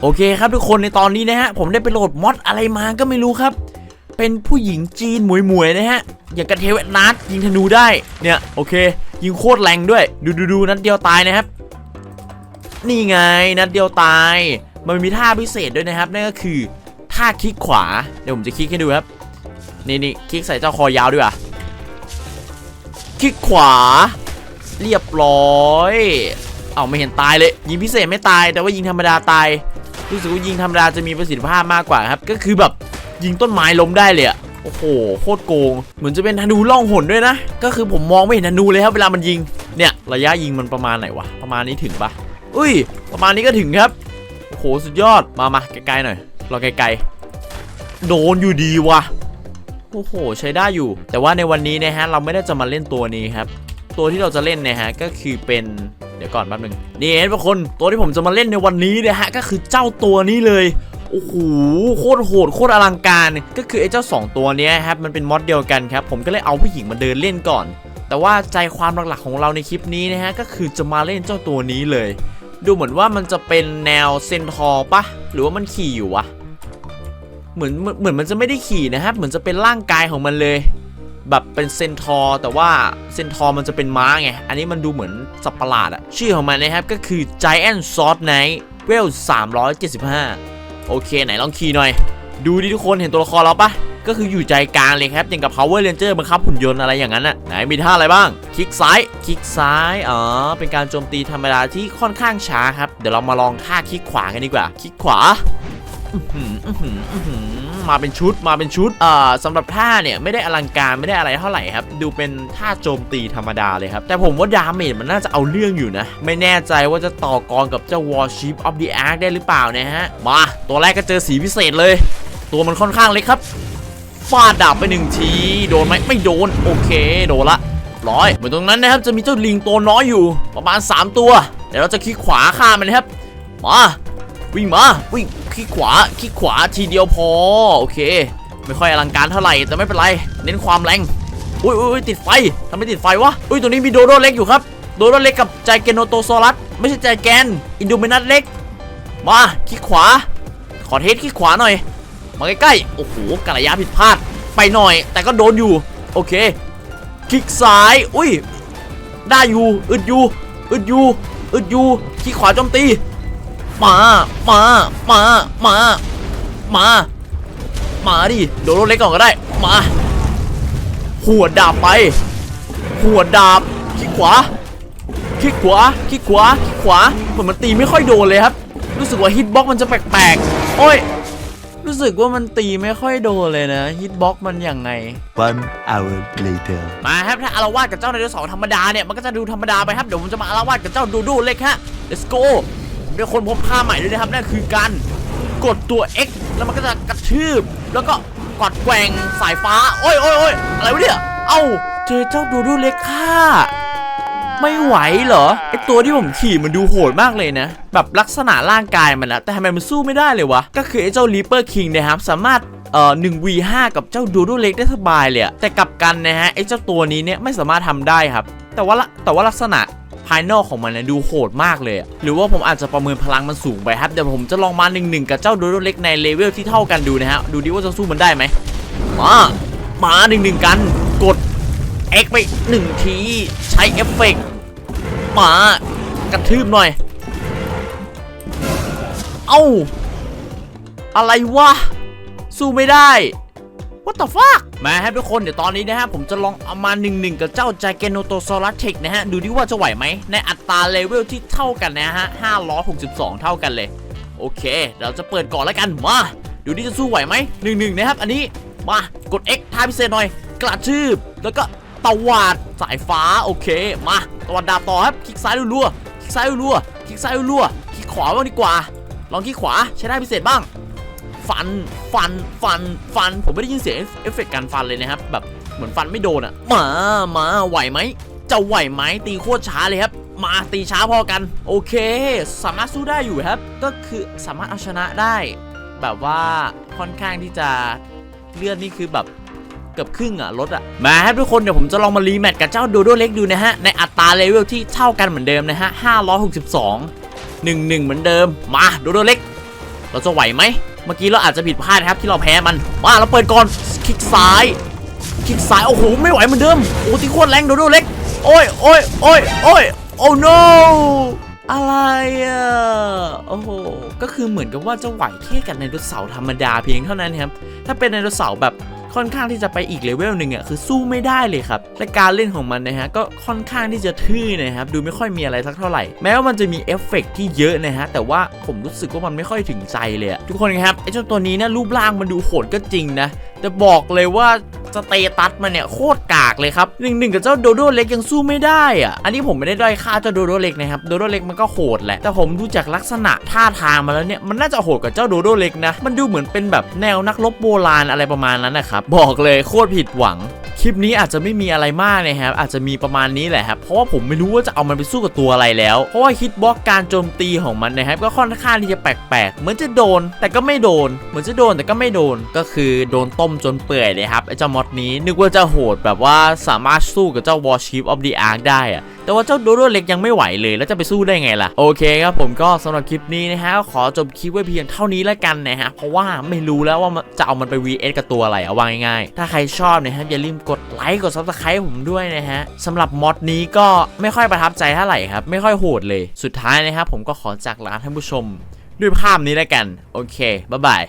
โอเคครับทุกคนในตอนนี้นะฮะผมได้ไปโหลดมอดอะไรมาก็ไม่รู้ครับ เป็นผู้หญิงจีนหมวยๆนะฮะอย่างกระเทวนัดยิงธนูได้เนี่ยโอเค ยิงโคตรแรงด้วย ดูดูดูนัดเดียวตายนะครับ นี่ไงนัดเดียวตาย มันมีท่าพิเศษด้วยนะครับนั่นก็คือท่าคลิกขวาเดี๋ยวผมจะคลิกให้ดูครับนี่นี่คลิกใส่เจ้าคอยาวด้วยอะคลิกขวา เรียบร้อย เอาไม่เห็นตายเลย ยิงพิเศษไม่ตายแต่ว่ายิงธรรมดาตาย รู้สึกว่ายิงธรรมดาจะมีประสิทธิภาพมากกว่าครับ ก็คือแบบยิงต้นไม้ล้มได้เลยอะโอ้โหโคตรโกง เหมือนจะเป็นธนูล่องหนด้วยนะ ก็คือผมมองไม่เห็นธนูเลยครับเวลามันยิง เนี่ยระยะยิงมันประมาณไหนวะ ประมาณนี้ถึงปะอุ้ย ประมาณนี้ก็ถึงครับ โอ้โหสุดยอด มามาไกลๆหน่อย เรอไกลๆ โดนอยู่ดีวะโอ้โห ใช้ได้อยู่ แต่ว่าในวันนี้นะฮะเราไม่ได้จะมาเล่นตัวนี้ครับ ตัวที่เราจะเล่นนะฮะก็คือเป็น เดี๋ยวก่อนแป๊บนึงนี่ทุกคนตัวที่ผมจะมาเล่นในวันนี้นะฮะก็คือเจ้าตัวนี้เลยโอ้โหโคตรโหดโคตรอลังการ ก็คือไอ้เจ้า 2 ตัวนี้ครับมันเป็นมอดเดียวกันครับ ผมก็เลยเอาผู้หญิงมาเดินเล่นก่อน แต่ว่าใจความหลักๆของเราในคลิปนี้นะฮะก็คือจะมาเล่นเจ้าตัวนี้เลย ดูเหมือนว่ามันจะเป็นแนวเซนทอร์ปะหรือว่ามันขี่อยู่วะเหมือนเหมือนเหมือนมันจะไม่ได้ขี่นะครับเหมือนจะเป็นร่างกายของมันเลย แบบเป็นเซนทอร์แต่ว่าเซนทอร์มันจะเป็นม้าไง อันนี้มันดูเหมือนสัตว์ประหลาดอะชื่อของมันนะครับก็คือ Giant Sword Knight เวล375 โอเคไหนลองขี่หน่อย ดูดิทุกคนเห็นตัวละครเราปะก็คืออยู่ใจกลางเลยครับอย่างกับ Power Ranger บังคับหุ่นยนต์อะไรอย่างนั้นอะไหนมีท่าอะไรบ้าง คลิกซ้าย คลิกซ้าย อ๋อ เป็นการโจมตีธรรมดาที่ค่อนข้างช้าครับ เดี๋ยวเรามาลองท่าคลิกขวากันดีกว่า คลิกขวา มาเป็นชุดมาเป็นชุดเอ่อสำหรับท่าเนี่ยไม่ได้อลังการไม่ได้อะไรเท่าไหร่ครับ ดูเป็นท่าโจมตีธรรมดาเลยครับ แต่ผมว่าดาเมจมันน่าจะเอาเรื่องอยู่นะ ไม่แน่ใจว่าจะต่อกรกับเจ้า Warship of the Ark ได้หรือเปล่านะฮะ มา ตัวแรกก็เจอสีพิเศษเลย ตัวมันค่อนข้างเล็กครับฟาดดาบไปหนึ่งที โดนไหมไม่โดน โอเค โดนละร้อยเหมือนตรงนั้นนะครับจะมีเจ้าลิงตัวน้อยอยู่ ประมาณ 3 ตัวเดี๋ยวเราจะคลิกขวาฆ่ามันนะครับมาวิ่งมาวิ่ง คลิกขวาคลิกขวาทีเดียวพอโอเค ไม่ค่อยอลังการเท่าไหร่แต่ไม่เป็นไร เน้นความแรงอุ้ยอุ้ยอุ้ยติดไฟทำไมติดไฟวะอุ้ยตัวนี้มีโดโดเล็กอยู่ครับโดโดเล็กกับใจเกโนโตโซลัสไม่ใช่ใจแกนอินโดมินัสเล็ก มาคลิกขวา ขอเทสคลิกขวาหน่อย มาใกล้ๆโอ้โหกระยะผิดพลาด ไปหน่อย แต่ก็โดนอยู่โอเคคลิกซ้ายอุ้ยได้อยู่อึดอยู่อึดอยู่อึดอยู่คลิกขวาโจมตี มา มา มา มา มา มาดิโดนรถเล็กก่อนก็ได้ มา หัวดาบไป หัวดาบคลิกขวาคลิกขวาคลิกขวาคลิกขวาเหมือนมันตีไม่ค่อยโดนเลยครับ รู้สึกว่าฮิตบ็อกมันจะแปลกๆ โอ้ย รู้สึกว่ามันตีไม่ค่อยโดนเลยนะฮิตบ็อกมันยังไง One hour later. มาครับถ้าอารวาสกับเจ้าไดโนเสาร์ธรรมดาเนี่ยมันก็จะดูธรรมดาไปครับเดี๋ยวผมจะมาอารวาสกับเจ้าดูดูเล็กฮะ let's go ผม เป็นคนพบท่าใหม่ด้วยนะครับนั่นคือการกดตัว X แล้วมันก็จะกระทืบแล้วก็กดแกว่งสายฟ้า โอ้ยโอ้ยโอ้ยอะไรวะเนี่ย เอ้า เจอเจ้าดูดูเล็กค่ะไม่ไหวเหรอไอตัวที่ผมขี่มันดูโหดมากเลยนะ แบบลักษณะร่างกายมันนะแต่ทำไมมันสู้ไม่ได้เลยวะ ก็คือไอเจ้า Reaper King นะครับสามารถเอ่อ1 v5 กับเจ้าดูดูเล็กได้สบายเลยแต่กลับกันนะฮะไอเจ้าตัวนี้เนี่ยไม่สามารถทำได้ครับ แต่ว่าแต่ว่าลักษณะ ภายนอกของมันนี่ยดูโหดมากเลย หรือว่าผมอาจจะประเมินพลังมันสูงไปครับเดี๋ยวผมจะลองมาหนึ่งหนึ่งกับเจ้าโดูดูเล็กในเลเวลที่เท่ากันดูนะฮะดูดิว่าจะสู้มันได้ไหมมามาหนึ่งหนึ่งกันกด X ไปหนึ่งทีใช้เอฟเฟกต์มากระทืบหน่อย เอ้า อะไรวะ สู้ไม่ได้ What the fuck มาครับทุกคนเดี๋ยวตอนนี้นะฮะผมจะลองเอามา1นหนึ่งกับเจ้า g i g a n o t o s a u r u s Tech นะฮะ ดูดิว่าจะไหวไหม ในอัตราเลเวลที่เท่ากันนะฮะ562 เท่ากันเลย โอเค เราจะเปิดก่อนแล้วกันมา ดูดิจะสู้ไหวไหมหนึ่งหนึ่งนะครับ อันนี้มากด X ท่าพิเศษหน่อย กระทืบแล้วก็ตวาดสายฟ้าโอเคมาตวาดดาบต่อครับคลิกซ้ายรัวๆคลิกซ้ายรัวๆคลิกซ้ายรัวๆคลิกขวาบ้างดีกว่า ลองคลิกขวาใช้ได้พิเศษบ้าง ฟัน ฟัน ฟัน ฟัน ผมไม่ได้ยินเสียงเอฟเฟกต์การฟันเลยนะครับ แบบเหมือนฟันไม่โดนอะมา มาไหวไหม จะไหวไหมตีโคตรช้าเลยครับ มาตีช้าพอกัน โอเค สามารถสู้ได้อยู่ครับ ก็คือสามารถเอาชนะได้ แบบว่าค่อนข้างที่จะเลื่อดนี่คือแบบเกือบครึ่งอะลดอะมาครับทุกคนเดี๋ยวผมจะลองมารีแมทกับเจ้าโดโดเล็กดูนะฮะ ในอัตราเลเวลที่เท่ากันเหมือนเดิมนะฮะ562 1 1 เหมือนเดิมมาโดโดเล็ก เราจะไหวไหม เมื่อกี้เราอาจจะผิดพลาดนะครับที่เราแพ้มัน มาเราเปิดก่อน คลิกซ้าย คลิกซ้าย โอ้โห ไม่ไหวเหมือนเดิม โอ้ตีโคตรแรงโดโดเล็ก โอ้ยโอ้ยโอ้ยโอ้ยโอ้ no อะไรอะ โอ้โห ก็คือเหมือนกับว่าจะไหวแค่กับไดโนเสาร์ธรรมดาเพียงเท่านั้นครับ ถ้าเป็นไดโนเสาร์แบบ ค่อนข้างที่จะไปอีกเลเวลหนึ่งอะคือสู้ไม่ได้เลยครับและการเล่นของมันนะฮะก็ค่อนข้างที่จะทื่อนะครับดูไม่ค่อยมีอะไรสักเท่าไหร่ แม้ว่ามันจะมีเอฟเฟกต์ที่เยอะนะฮะแต่ว่าผมรู้สึกว่ามันไม่ค่อยถึงใจเลยอะทุกคนครับไอ้เจ้าตัวนี้เนี่ยรูปร่างมันดูโหดก็จริงนะแต่บอกเลยว่าสเตตัสมันเนี่ยโคตรกากเลยครับหนึ่งหนึ่งกับเจ้าโดโดเล็กยังสู้ไม่ได้อะอันนี้ผมไม่ได้ด้อยค่าเจ้าโดโดเล็กนะครับ โดโดเล็กมันก็โหดแหละ แต่ผมดูจากลักษณะท่าทางมาแล้วเนี่ย มันน่าจะโหดกว่าเจ้าโดโดเล็กนะ มันดูเหมือนเป็นแบบแนวนักรบโบราณอะไรประมาณนั้นนะครับบอกเลยโคตรผิดหวัง คลิปนี้อาจจะไม่มีอะไรมากนะครับอาจจะมีประมาณนี้แหละครับเพราะว่าผมไม่รู้ว่าจะเอามันไปสู้กับตัวอะไรแล้ว เพราะว่าฮิตบล็อกการโจมตีของมันนะครับก็ค่อนข้างที่จะแปลกๆ เหมือนจะโดน แต่ก็ไม่โดน เหมือนจะโดนแต่ก็ไม่โดนก็คือโดนต้มจนเปื่อยเลยครับไอ้เจ้ามอดนี้นึกว่าจะโหดแบบว่าสามารถสู้กับเจ้า Warship of the Ark ได้อะแต่ว่าเจ้าโดโดเล็กยังไม่ไหวเลยแล้วจะไปสู้ได้ไงล่ะ โอเคครับผมก็สำหรับคลิปนี้นะฮะก็ขอจบคลิปไว้เพียงเท่านี้แล้วกันนะฮะเพราะว่าไม่รู้แล้วว่าจะเอามันไป vs กับตัวอะไรเอาว่าง่ายๆถ้าใครชอบนะครับอย่าลืมกดไลค์กด subscribe ผมด้วยนะฮะสำหรับมอดนี้ก็ไม่ค่อยประทับใจเท่าไหร่ครับ ไม่ค่อยโหดเลยสุดท้ายนะครับผมก็ขอจากลาท่านผู้ชม ด้วยภาพนี้แล้วกัน โอเคบ๊ายบาย